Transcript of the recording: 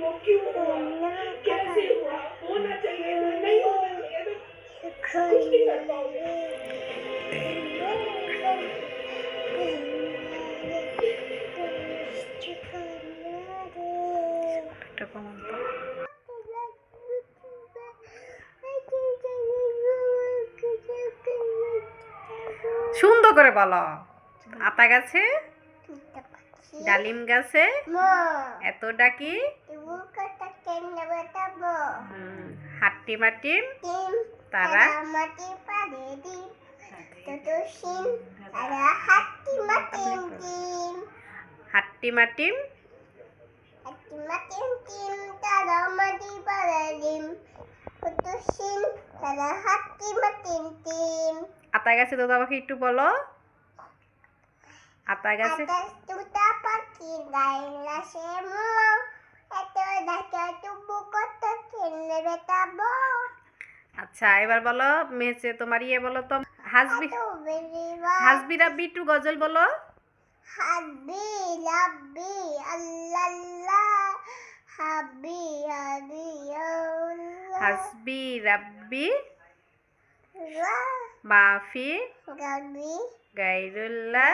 वो क्यों हुआ कैसे हुआ होना चाहिए था नहीं होना चाहिए था कुछ नहीं कर पाओगे একটা কমন তো। সুন্দর করে বলো আতা গাছে ডালিম গাছে এত ডাকি হুম, হাট্টি মাটি তারা মাটি পারে ডিম তো সিম তারা হাতি মাটিম ডিম হাট্টি মাটি হাতি মাটিম ডিম তারা মাটি পারে ডিম কত সিম তারা হাতি মাটিম ডিম আতা গাছে তো আমাকে একটু বলো আতা গাছে আকাশ তুতা পাখি গাইলা সে আচ্ছা এবার বলো মেয়েছে তোমার ইয়ে বলো তো হাসবি হাসবি রাব্বি একটু গজল বলো। হাবি লাব্বি আল্লাল্লাহ। হাবি হাবি আল্লাহ। হাসবি রাব্বি। মাফি। গাইরুল্লাহ